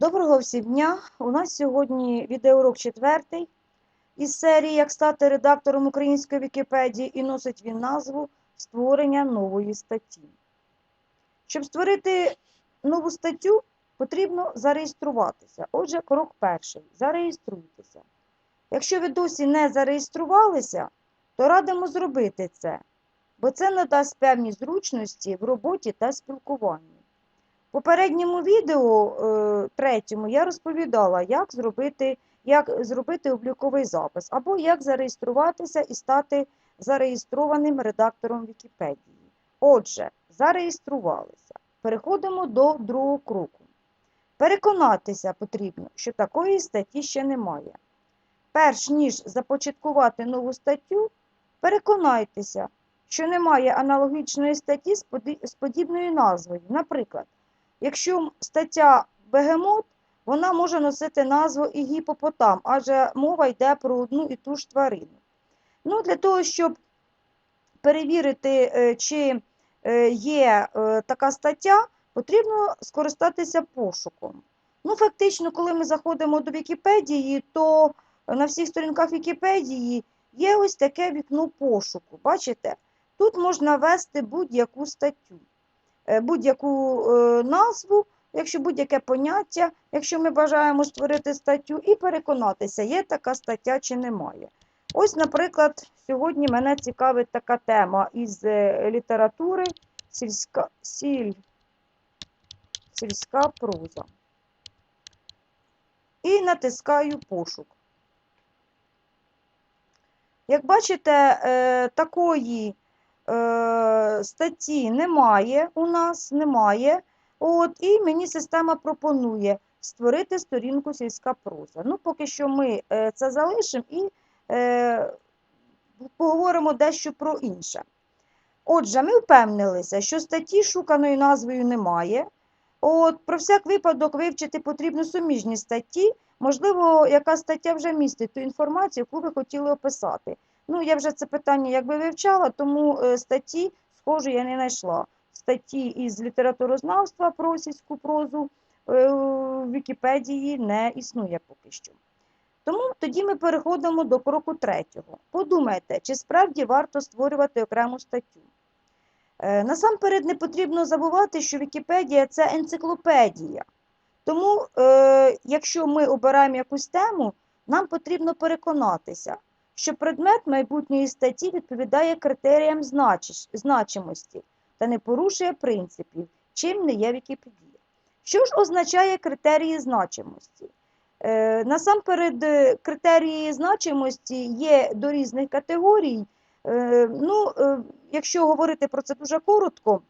Доброго всім дня! У нас сьогодні відеоурок четвертий із серії Як стати редактором української Вікіпедії і носить він назву Створення нової статті. Щоб створити нову статтю, потрібно зареєструватися. Отже, крок перший зареєструйтеся. Якщо ви досі не зареєструвалися, то радимо зробити це, бо це надасть певні зручності в роботі та спілкуванні. Попередньому відео, е, третьому, я розповідала, як зробити, як зробити обліковий запис, або як зареєструватися і стати зареєстрованим редактором Вікіпедії. Отже, зареєструвалися. Переходимо до другого кроку. Переконатися потрібно, що такої статті ще немає. Перш ніж започаткувати нову статтю, переконайтеся, що немає аналогічної статті з подібною назвою. Наприклад, Якщо стаття бегемот, вона може носити назву і гіпопотам, адже мова йде про одну і ту ж тварину. Ну, Для того, щоб перевірити, е, чи е, є е, така стаття, потрібно скористатися пошуком. Ну, Фактично, коли ми заходимо до Вікіпедії, то на всіх сторінках Вікіпедії є ось таке вікно пошуку. Бачите? Тут можна ввести будь-яку статтю. Е, будь-яку е, назву, якщо будь-яке поняття, якщо ми бажаємо створити статтю, і переконатися, є така стаття чи немає. Ось, наприклад, сьогодні мене цікавить така тема із е, літератури сільська, сіль, сільська проза. І натискаю пошук. Як бачите, такої е, статті немає у нас, немає. От, і мені система пропонує створити сторінку сільська проза. Ну, поки що ми е, це залишимо і е, поговоримо дещо про інше. Отже, ми впевнилися, що статті шуканою назвою немає. От, Про всяк випадок вивчити потрібно суміжні статті. Можливо, яка стаття вже містить ту інформацію, яку ви хотіли описати. Ну, я вже це питання якби вивчала, тому е, статті схожої я не знайшла. Статті із літературознавства про сільську прозу е, в Вікіпедії не існує поки що. Тому тоді ми переходимо до кроку третього. Подумайте, чи справді варто створювати окрему статтю. Е, Насамперед не потрібно забувати, що Вікіпедія це енциклопедія. Тому, е, якщо ми обираємо якусь тему, нам потрібно переконатися, що предмет майбутньої статті відповідає критеріям значимості та не порушує принципів, чим не є Вікіпедія. Що ж означає критерії значимості? Е, насамперед, е, критерії значимості є до різних категорій. Е, ну, якщо говорити про це дуже коротко,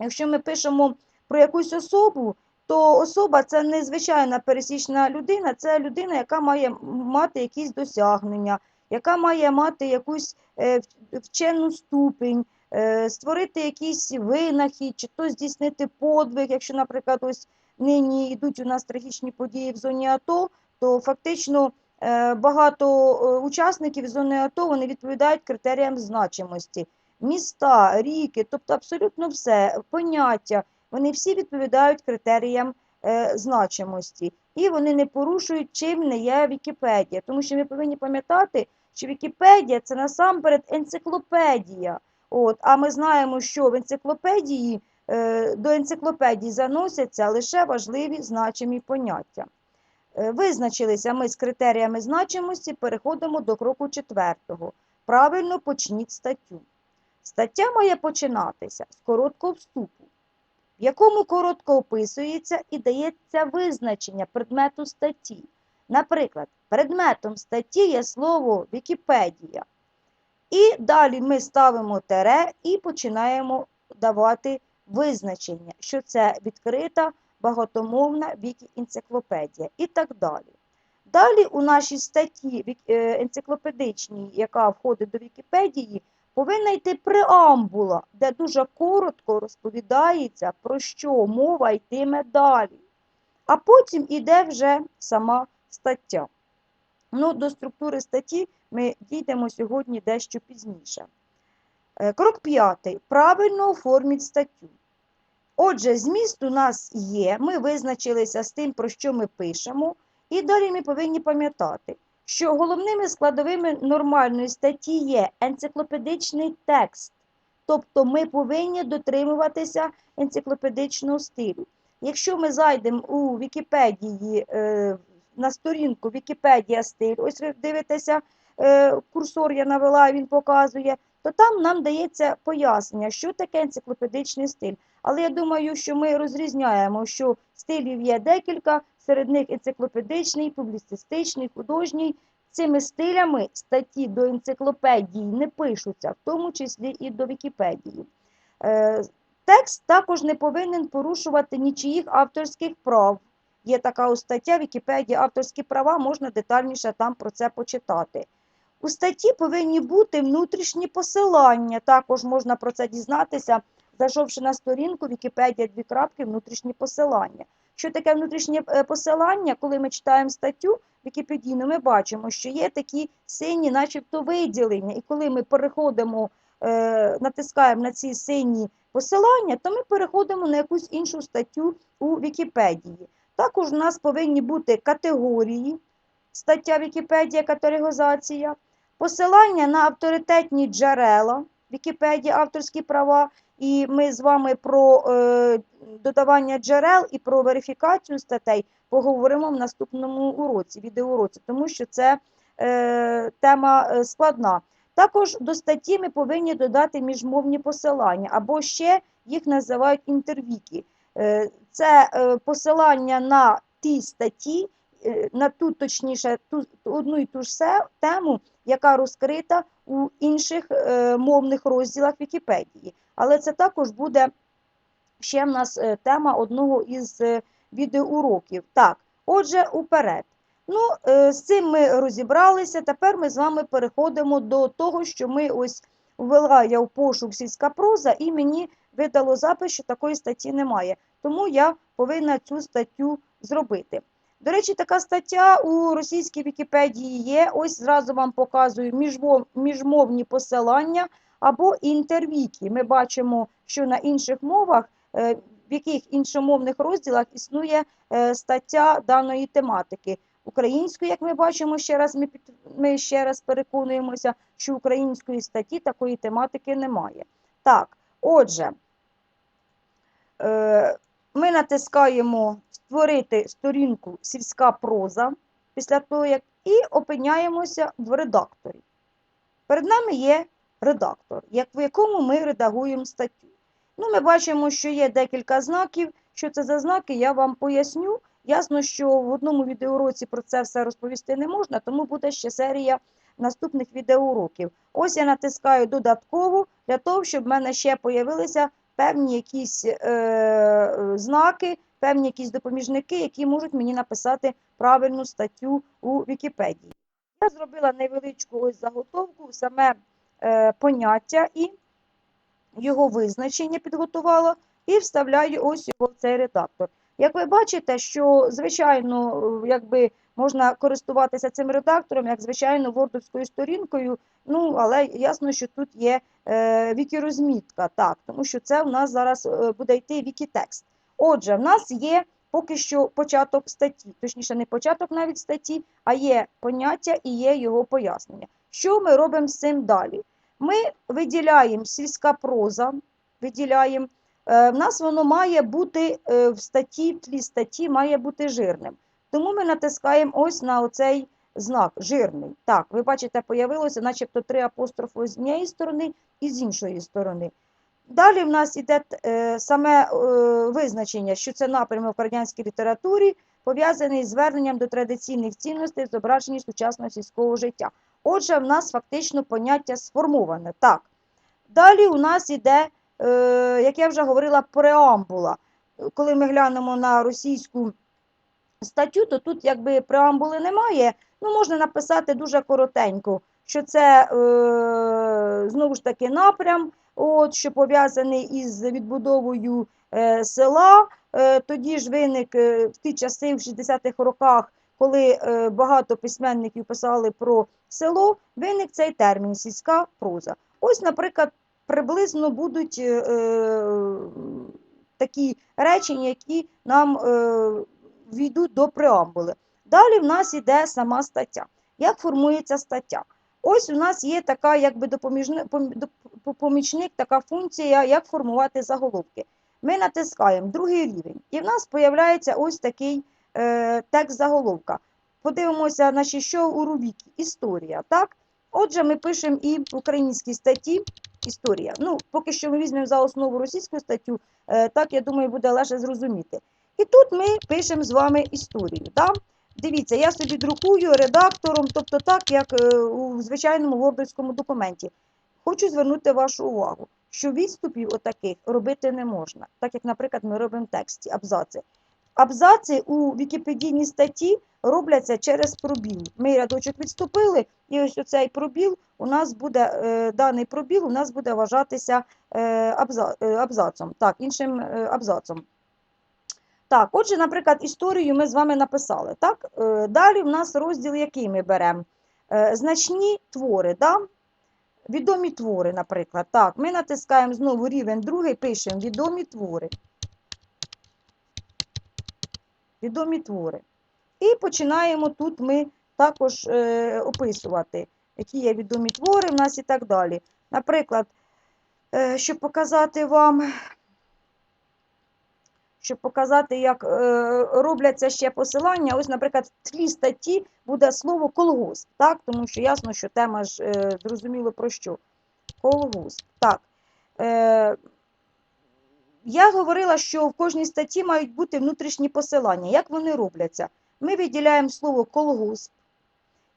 якщо ми пишемо про якусь особу, то особа це не звичайна пересічна людина, це людина, яка має мати якісь досягнення, яка має мати якусь е, вчену ступінь, е, створити якийсь винахід, чи то здійснити подвиг. Якщо, наприклад, ось нині йдуть у нас трагічні події в зоні АТО, то фактично е, багато учасників зони АТО вони відповідають критеріям значимості. Міста, ріки, тобто абсолютно все, поняття, вони всі відповідають критеріям е, значимості. І вони не порушують, чим не є Вікіпедія. Тому що ми повинні пам'ятати, що Вікіпедія це насамперед енциклопедія. От, а ми знаємо, що в енциклопедії е, до енциклопедії заносяться лише важливі значимі поняття. Е, Визначилися ми з критеріями значимості, переходимо до кроку четвертого. Правильно почніть статтю. Стаття має починатися з короткого вступу, в якому коротко описується і дається визначення предмету статті. Наприклад, предметом статті є слово Вікіпедія. І далі ми ставимо тере і починаємо давати визначення, що це відкрита багатомовна вікі-енциклопедія і так далі. Далі у нашій статті е, енциклопедичній, яка входить до Вікіпедії, повинна йти преамбула, де дуже коротко розповідається, про що мова йтиме далі. А потім іде вже сама стаття. Ну, до структури статті ми дійдемо сьогодні дещо пізніше. Е, Крок п'ятий. Правильно оформіть статтю. Отже, зміст у нас є, ми визначилися з тим, про що ми пишемо, і далі ми повинні пам'ятати, що головними складовими нормальної статті є енциклопедичний текст. Тобто ми повинні дотримуватися енциклопедичного стилю. Якщо ми зайдемо у Вікіпедії е, на сторінку Вікіпедія стиль, ось ви дивитеся, е, курсор я навела, він показує, то там нам дається пояснення, що таке енциклопедичний стиль. Але я думаю, що ми розрізняємо, що стилів є декілька, серед них енциклопедичний, публіцистичний, художній. Цими стилями статті до енциклопедії не пишуться, в тому числі і до Вікіпедії. Е, Текст також не повинен порушувати нічиїх авторських прав. Є така стаття Вікіпедія авторські права, можна детальніше там про це почитати. У статті повинні бути внутрішні посилання, також можна про це дізнатися, зайшовши на сторінку Вікіпедія дві крапки, внутрішні посилання. Що таке внутрішнє е, посилання? Коли ми читаємо статтю Вікіпедійну, ми бачимо, що є такі сині, начебто, виділення. І коли ми переходимо, е, натискаємо на ці сині посилання, то ми переходимо на якусь іншу статтю у Вікіпедії. Також у нас повинні бути категорії, стаття Вікіпедія, категоризація, посилання на авторитетні джерела, Вікіпедія, авторські права. І ми з вами про е, додавання джерел і про верифікацію статей поговоримо в наступному уроці, відеоуроці, тому що це е, тема е, складна. Також до статті ми повинні додати міжмовні посилання, або ще їх називають інтервіки. Це е, посилання на ті статті, е, на ту, точніше, ту одну і ту ж тему, яка розкрита у інших е, мовних розділах Вікіпедії. Але це також буде ще в нас тема одного із відеоуроків. Так, отже, уперед. Ну, з цим ми розібралися. Тепер ми з вами переходимо до того, що ми ось ввела я в пошук сільська проза, і мені видало запис, що такої статті немає. Тому я повинна цю статтю зробити. До речі, така стаття у російській Вікіпедії є. Ось зразу вам показую міжмовні посилання або інтервіки. Ми бачимо, що на інших мовах, е, в яких іншомовних розділах існує е, стаття даної тематики. Українською, як ми бачимо, ще раз ми, ми ще раз переконуємося, що української статті такої тематики немає. Так, отже, е, ми натискаємо створити сторінку сільська проза після того, як і опиняємося в редакторі. Перед нами є редактор, в якому ми редагуємо статтю. Ну, ми бачимо, що є декілька знаків. Що це за знаки, я вам поясню. Ясно, що в одному відеоуроці про це все розповісти не можна, тому буде ще серія наступних відеоуроків. Ось я натискаю додатково для того, щоб в мене ще появилися певні якісь е, знаки, певні якісь допоміжники, які можуть мені написати правильну статтю у Вікіпедії. Я зробила невеличку ось заготовку, саме е, поняття і його визначення підготувала і вставляю ось його в цей редактор. Як ви бачите, що звичайно, е, якби можна користуватися цим редактором, як звичайно, вордовською сторінкою, ну але ясно, що тут є е, вікірозмітка, так, тому що це у нас зараз е, буде йти вікітекст. Отже, в нас є поки що початок статті, точніше, не початок навіть статті, а є поняття і є його пояснення. Що ми робимо з цим далі? Ми виділяємо сільська проза, виділяємо. Е, В нас воно має бути е, в статті, в тлі статті має бути жирним. Тому ми натискаємо ось на оцей знак жирний. Так, ви бачите, появилося начебто три апострофи з однієї сторони і з іншої сторони. Далі в нас іде е, саме е, визначення, що це напрямок в радянській літературі, пов'язаний з зверненням до традиційних цінностей, зображення сучасного сільського життя. Отже, в нас фактично поняття сформоване. Так. Далі у нас іде, е, як я вже говорила, преамбула. Коли ми глянемо на російську статтю, то тут якби преамбули немає. Ну, можна написати дуже коротенько, що це е, знову ж таки напрям, от, що пов'язаний із відбудовою е, села. Е, тоді ж виник е, в ті часи, в 60-х роках, коли е, багато письменників писали про село, виник цей термін сільська проза. Ось, наприклад, приблизно будуть е, е, такі речення, які нам е, війдуть до преамбули. Далі в нас йде сама стаття. Як формується стаття? Ось у нас є така якби допоміжни- помічник, така функція, як формувати заголовки. Ми натискаємо другий рівень, і в нас з'являється ось такий е, текст заголовка. Подивимося, значить, що у рубіки історія. Так? Отже, ми пишемо і в українській статті історія. Ну, поки що ми візьмемо за основу російську статтю, е, так я думаю, буде легше зрозуміти. І тут ми пишемо з вами історію. Так? Дивіться, я собі друкую редактором, тобто так, як е, у звичайному вордовському документі. Хочу звернути вашу увагу, що відступів отаких робити не можна, так як, наприклад, ми робимо тексті абзаци. Абзаци у вікіпедійній статті робляться через пробіл. Ми рядочок відступили, і ось оцей пробіл у нас буде, е, даний пробіл у нас буде вважатися е, абза, абзацом, так, іншим абзацом. Так, отже, наприклад, історію ми з вами написали. Так? Е, Далі в нас розділ, який ми беремо? Е, Значні твори, да? відомі твори, наприклад. Так, ми натискаємо знову рівень другий, пишемо відомі твори. Відомі твори. І починаємо тут ми також е, описувати, які є відомі твори в нас і так далі. Наприклад, е, щоб показати вам, щоб показати, як е, робляться ще посилання, ось, наприклад, в тлі статті буде слово колгосп, так? тому що ясно, що тема ж е, зрозуміло про що. Колгосп. Так. Е, я говорила, що в кожній статті мають бути внутрішні посилання. Як вони робляться? Ми виділяємо слово колгосп.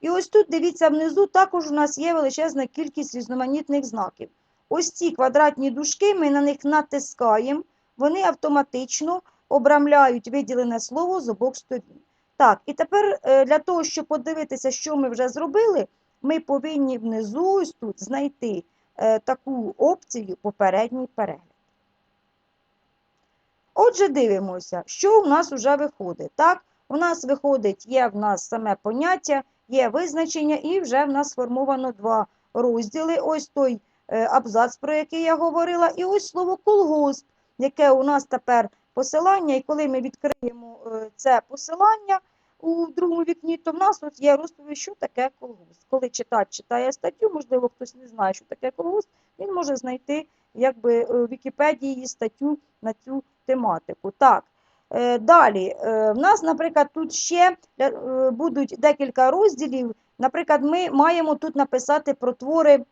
І ось тут, дивіться, внизу також у нас є величезна кількість різноманітних знаків. Ось ці квадратні дужки, ми на них натискаємо, вони автоматично обрамляють виділене слово з обох сторін. Так, і тепер е, для того, щоб подивитися, що ми вже зробили, ми повинні внизу ось тут знайти е, таку опцію попередній перегляд. Отже, дивимося, що у нас вже виходить. Так, у нас виходить, є в нас саме поняття, є визначення, і вже в нас сформовано два розділи. Ось той е, абзац, про який я говорила, і ось слово колгосп, яке у нас тепер посилання. І коли ми відкриємо е, це посилання у другому вікні, то в нас от є розповідь, що таке колгосп. Коли читач читає статтю, можливо, хтось не знає, що таке колгосп, він може знайти якби е, в Вікіпедії статтю на цю тематику. Так, е, далі. В нас, наприклад, тут ще будуть декілька розділів. Наприклад, ми маємо тут написати про твори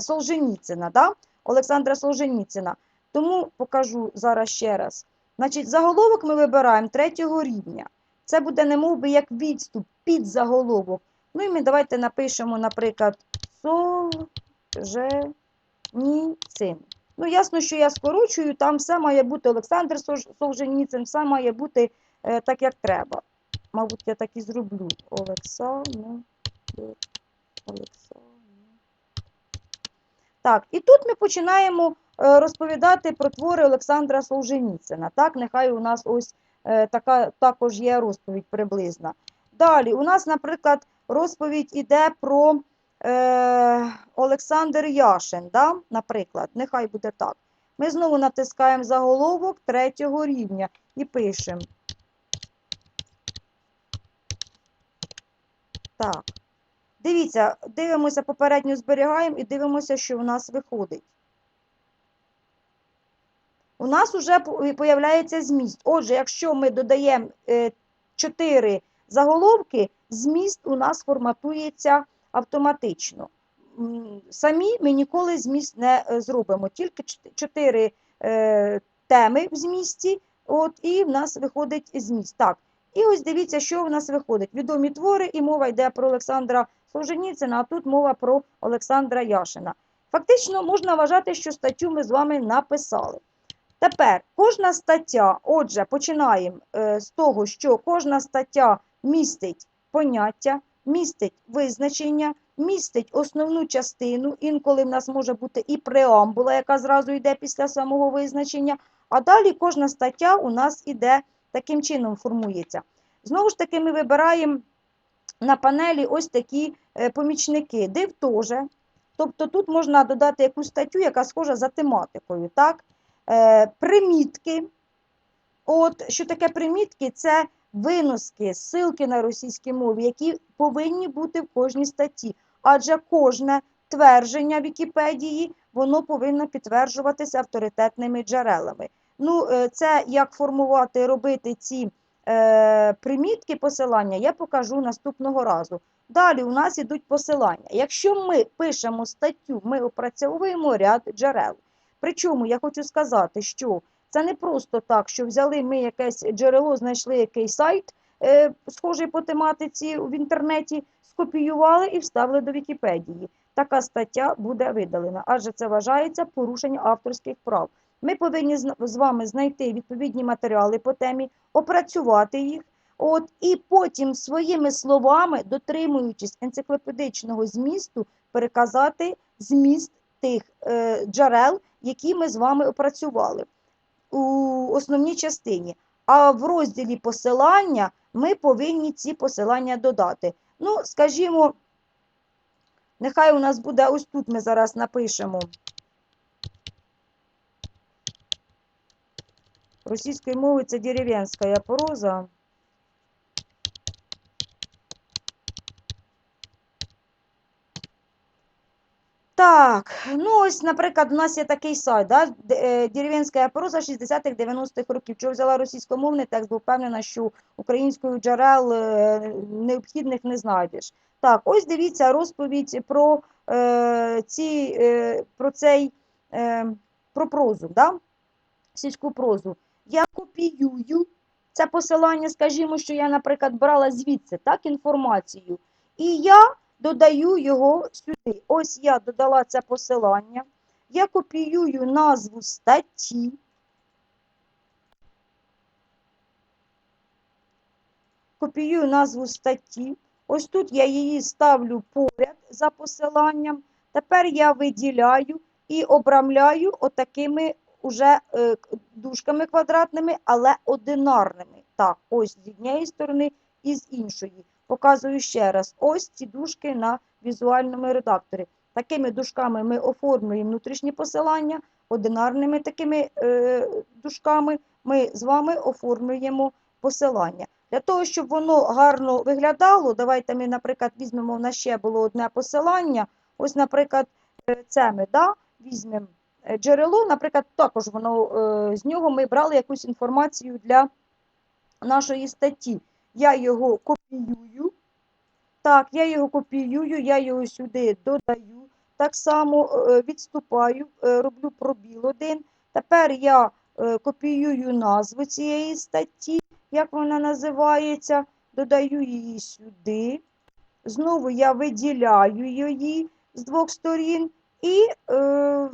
Солженіцина, да? Олександра Солженіцина. Тому покажу зараз ще раз. Значить, заголовок ми вибираємо третього рівня. Це буде немов би як відступ під заголовок. Ну і ми давайте напишемо, наприклад, Солженіцин. Ну, ясно, що я скорочую, там все має бути Олександр Солженіцин, все має бути е, так, як треба. Мабуть, я так і зроблю. Олександр. Олександр. Так, і тут ми починаємо розповідати про твори Олександра Солженіцина. Так, нехай у нас ось е, така також є розповідь приблизна. Далі, у нас, наприклад, розповідь іде про е, Олександр Яшин, да? наприклад, нехай буде так. Ми знову натискаємо заголовок третього рівня і пишемо. Так. Дивіться, дивимося, попередньо зберігаємо і дивимося, що у нас виходить. У нас вже появляється зміст. Отже, якщо ми додаємо 4 заголовки, зміст у нас форматується автоматично. Самі ми ніколи зміст не е, зробимо, тільки 4 теми в змісті, от, і в нас виходить зміст. Так, і ось дивіться, що в нас виходить. Відомі твори, і мова йде про Олександра Солженіцина, а тут мова про Олександра Яшина. Фактично можна вважати, що статтю ми з вами написали. Тепер кожна стаття, отже, починаємо е, з того, що кожна стаття містить поняття, містить визначення, містить основну частину. Інколи в нас може бути і преамбула, яка зразу йде після самого визначення. А далі кожна стаття у нас іде таким чином формується. Знову ж таки, ми вибираємо на панелі ось такі е, помічники. Див теж. Тобто тут можна додати якусь статтю, яка схожа за тематикою. так? Е, примітки. От, що таке примітки? Це виноски, ссылки на російській мові, які повинні бути в кожній статті. Адже кожне твердження Вікіпедії воно повинно підтверджуватися авторитетними джерелами. Ну, е, це як формувати, робити ці е, примітки посилання, я покажу наступного разу. Далі у нас ідуть посилання. Якщо ми пишемо статтю, ми опрацьовуємо ряд джерел. Причому я хочу сказати, що це не просто так, що взяли ми якесь джерело, знайшли якийсь сайт, е, схожий по тематиці в інтернеті, скопіювали і вставили до Вікіпедії. Така стаття буде видалена, адже це вважається порушення авторських прав. Ми повинні з вами знайти відповідні матеріали по темі, опрацювати їх, от, і потім своїми словами, дотримуючись енциклопедичного змісту, переказати зміст тих е, джерел, які ми з вами опрацювали у основній частині. А в розділі посилання ми повинні ці посилання додати. Ну, скажімо, нехай у нас буде ось тут ми зараз напишемо. Російською мовою це дерев'янська проза. Так, ну ось, наприклад, у нас є такий сайт, да? е, дерев'янська проза 60-х, 90-х років. Чого взяла російськомовний текст, бо впевнена, що українською джерел е, необхідних не знайдеш. Так, ось дивіться розповідь про, е, ці, е, про цей е, про прозу, да? сільську прозу. Я копіюю це посилання, скажімо, що я, наприклад, брала звідси так, інформацію. І я додаю його сюди. Ось я додала це посилання. Я копіюю назву статті. Копіюю назву статті. Ось тут я її ставлю поряд за посиланням. Тепер я виділяю і обрамляю отакими уже е, дужками квадратними, але одинарними. Так, ось з однієї сторони і з іншої. Показую ще раз. Ось ці дужки на візуальному редакторі. Такими дужками ми оформлюємо внутрішні посилання, одинарними такими е, дужками ми з вами оформлюємо посилання. Для того, щоб воно гарно виглядало, давайте ми, наприклад, візьмемо, в нас ще було одне посилання. Ось, наприклад, е, це ми да, візьмемо е, джерело, наприклад, також воно, е, з нього ми брали якусь інформацію для нашої статті. Я його копіюю. Так, я його копіюю, я його сюди додаю. Так само е, відступаю, е, роблю пробіл один. Тепер я е, копіюю назву цієї статті, як вона називається, додаю її сюди. Знову я виділяю її з двох сторін і е,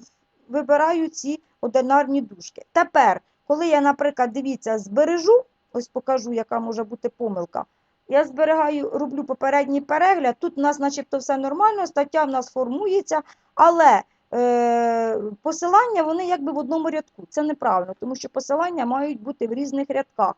вибираю ці одинарні дужки. Тепер, коли я, наприклад, дивіться, збережу, ось покажу, яка може бути помилка. Я зберігаю, роблю попередній перегляд. Тут у нас начебто все нормально, стаття в нас формується, але е, посилання вони якби в одному рядку. Це неправильно, тому що посилання мають бути в різних рядках.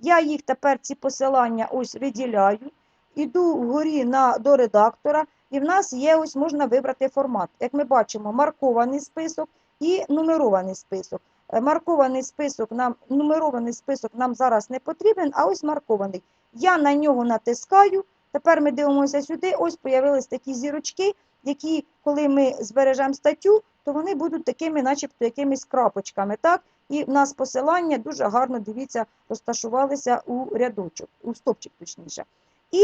Я їх тепер, ці посилання, ось виділяю, іду вгорі на, до редактора, і в нас є, ось можна вибрати формат. Як ми бачимо, маркований список і нумерований список. Е, Маркований список нам, нумерований список нам зараз не потрібен, а ось маркований. Я на нього натискаю. Тепер ми дивимося сюди. Ось появились такі зірочки, які, коли ми збережемо статтю, то вони будуть такими, начебто, якимись крапочками. Так? І в нас посилання дуже гарно, дивіться, розташувалися у рядочок, у стопчик точніше. І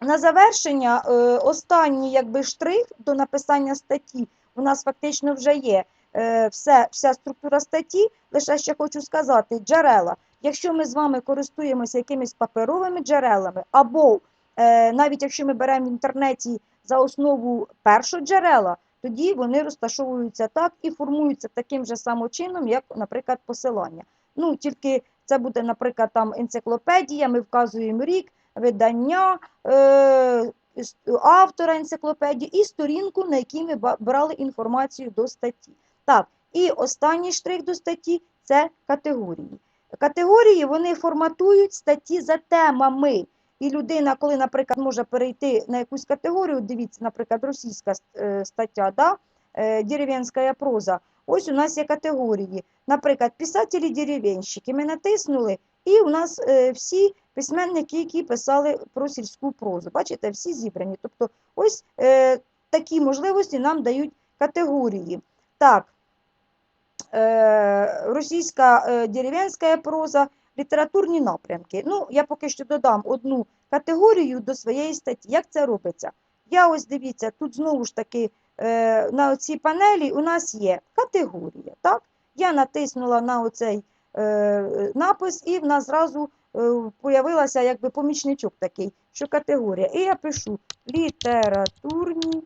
на завершення, е, останній якби, штрих до написання статті у нас фактично вже є. Е, все, вся структура статті, лише ще хочу сказати, джерела. Якщо ми з вами користуємося якимись паперовими джерелами, або е, навіть якщо ми беремо в інтернеті за основу першого джерела, тоді вони розташовуються так і формуються таким же самим чином, як, наприклад, посилання. Ну, тільки це буде, наприклад, там енциклопедія, ми вказуємо рік, видання, е, автора енциклопедії і сторінку, на якій ми брали інформацію до статті. Так, і останній штрих до статті це категорії. Категорії вони форматують статті за темами. І людина, коли, наприклад, може перейти на якусь категорію, дивіться, наприклад, російська е, стаття, да? е, дерев'янська проза, ось у нас є категорії. Наприклад, писателі-деревенщики. Ми натиснули, і у нас е, всі письменники, які писали про сільську прозу. Бачите, всі зібрані. Тобто, ось такі можливості нам дають категорії. Так, російська е, дерев'янська проза, літературні напрямки. Ну, я поки що додам одну категорію до своєї статті. Як це робиться? Я ось дивіться, тут знову ж таки е, на цій панелі у нас є категорія. Так? Я натиснула на оцей е, напис, і в нас зразу е, появилася помічничок такий, що категорія. І я пишу літературні,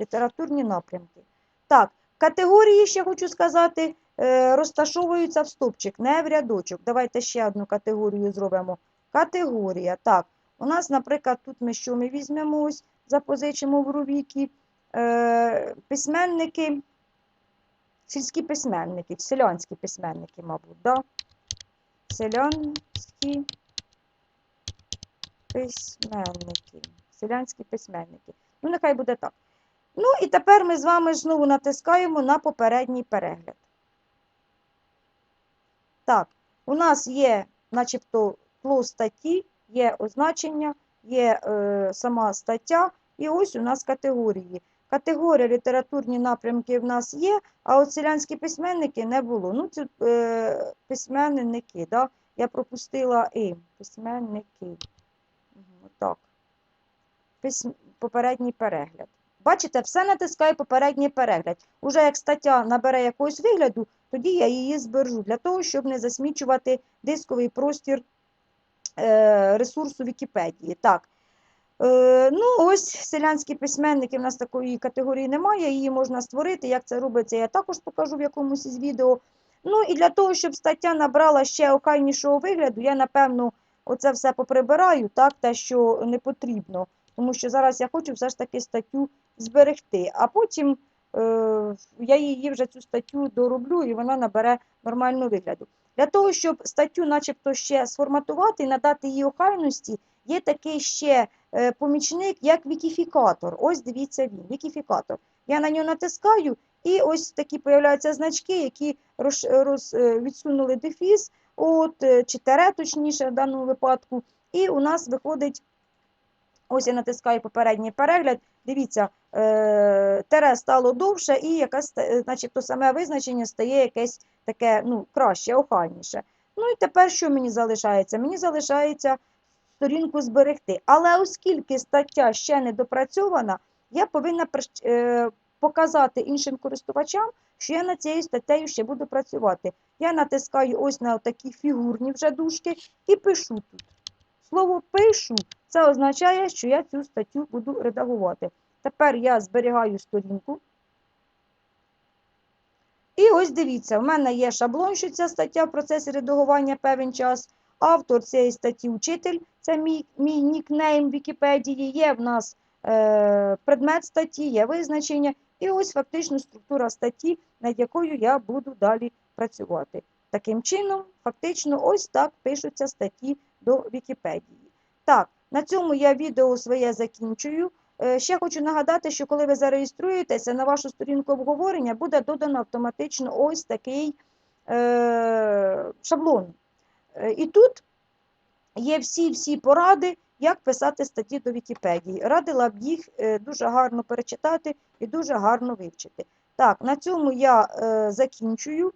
літературні напрямки. Так, категорії, ще хочу сказати, е, розташовуються в стопчик, не в рядочок. Давайте ще одну категорію зробимо. Категорія. Так, у нас, наприклад, тут ми що ми візьмемо, ось, запозичимо в Рувікі. Е, письменники, сільські письменники, селянські письменники, мабуть, да? Селянські письменники. Селянські письменники. Ну, нехай буде так. Ну, і тепер ми з вами знову натискаємо на попередній перегляд. Так, у нас є, начебто, тло статті, є означення, є е, сама стаття, і ось у нас категорії. Категорія літературні напрямки в нас є, а от селянські письменники не було. Ну, це е, письменники, да? я пропустила і письменники. Так. Письм... Попередній перегляд. Бачите, все натискаю попередній перегляд. Уже як стаття набере якогось вигляду, тоді я її збережу, для того, щоб не засмічувати дисковий простір е, ресурсу Вікіпедії. Так. Е, ну, ось селянські письменники, в нас такої категорії немає, її можна створити. Як це робиться, я також покажу в якомусь із відео. Ну і для того, щоб стаття набрала ще охайнішого вигляду, я, напевно, оце все поприбираю, так, те, що не потрібно. Тому що зараз я хочу все ж таки статтю зберегти, а потім е, я її вже цю статтю дороблю і вона набере нормального вигляду. Для того, щоб статтю начебто ще сформатувати і надати їй охайності, є такий ще е, помічник, як вікіфікатор. Ось дивіться він, вікіфікатор. Я на нього натискаю, і ось такі появляються значки, які роз, роз, е, відсунули дефіс, от, е, чи тере, точніше, в даному випадку. І у нас виходить, ось я натискаю попередній перегляд. Дивіться, е, тере стало довше, і якась, е, начебто саме визначення стає якесь таке ну, краще, охайніше. Ну і тепер що мені залишається? Мені залишається сторінку зберегти. Але оскільки стаття ще не допрацьована, я повинна е, показати іншим користувачам, що я над цією статтею ще буду працювати. Я натискаю ось на такі фігурні вже дужки і пишу тут. Слово пишу це означає, що я цю статтю буду редагувати. Тепер я зберігаю сторінку. І ось дивіться, в мене є шаблон, що ця стаття в процесі редагування певен час. Автор цієї статті учитель, це мій, мій нікнейм в Вікіпедії, є в нас е, предмет статті, є визначення. І ось фактично структура статті, над якою я буду далі працювати. Таким чином, фактично, ось так пишуться статті до Вікіпедії. Так, на цьому я відео своє закінчую. Е, Ще хочу нагадати, що коли ви зареєструєтеся на вашу сторінку обговорення, буде додано автоматично ось такий е, шаблон. Е, І тут є всі-всі поради, як писати статті до Вікіпедії. Радила б їх дуже гарно перечитати і дуже гарно вивчити. Так, на цьому я закінчую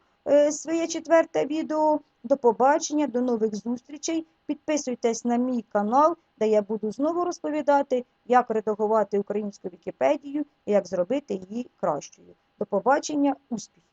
своє четверте відео. До побачення, до нових зустрічей. Підписуйтесь на мій канал, де я буду знову розповідати, як редагувати українську Вікіпедію і як зробити її кращою. До побачення, успіхів!